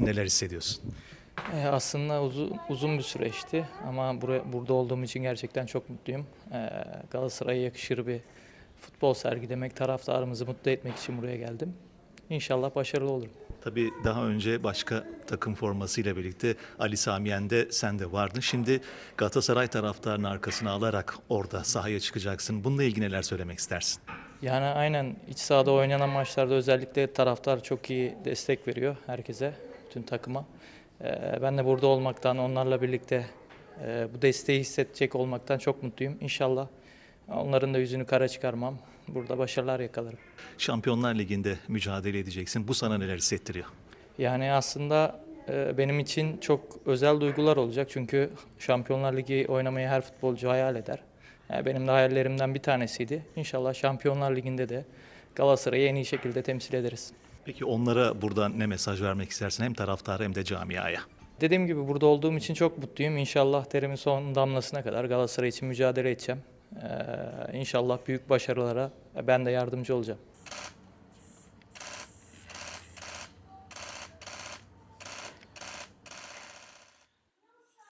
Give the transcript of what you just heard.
Neler hissediyorsun? Ee, aslında uzun, uzun bir süreçti ama buraya, burada olduğum için gerçekten çok mutluyum. Ee, Galatasaray'a yakışır bir futbol sergilemek, taraftarımızı mutlu etmek için buraya geldim. İnşallah başarılı olurum. Tabii daha önce başka takım formasıyla birlikte Ali Samiyen'de sen de vardın. Şimdi Galatasaray taraftarının arkasına alarak orada sahaya çıkacaksın. Bununla ilgili neler söylemek istersin? Yani aynen iç sahada oynanan maçlarda özellikle taraftar çok iyi destek veriyor herkese, tüm takıma. Ee, ben de burada olmaktan, onlarla birlikte e, bu desteği hissedecek olmaktan çok mutluyum. İnşallah onların da yüzünü kara çıkarmam. Burada başarılar yakalarım. Şampiyonlar Ligi'nde mücadele edeceksin. Bu sana neler hissettiriyor? Yani aslında e, benim için çok özel duygular olacak. Çünkü Şampiyonlar Ligi oynamayı her futbolcu hayal eder. Yani benim de hayallerimden bir tanesiydi. İnşallah Şampiyonlar Ligi'nde de Galatasaray'ı en iyi şekilde temsil ederiz. Peki onlara buradan ne mesaj vermek istersin hem taraftara hem de camiaya? Dediğim gibi burada olduğum için çok mutluyum. İnşallah terimin son damlasına kadar Galatasaray için mücadele edeceğim. Ee, inşallah büyük başarılara ben de yardımcı olacağım.